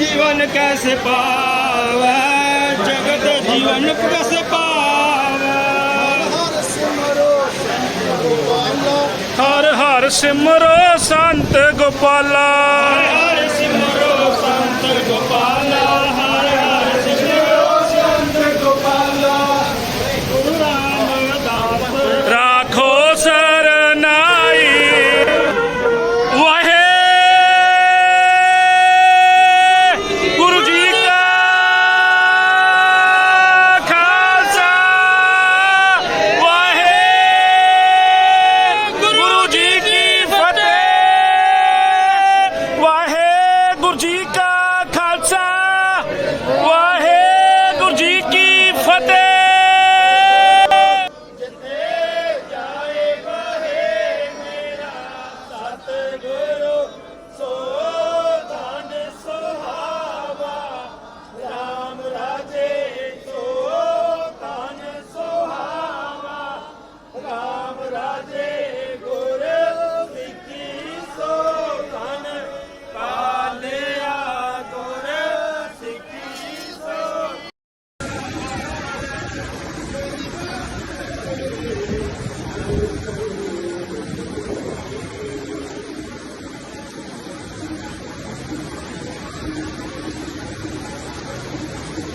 जीवन कैसे पावे जगत जीवन कैसे पावे हर हर सिमरो संत गोपाला हर हर सिमरो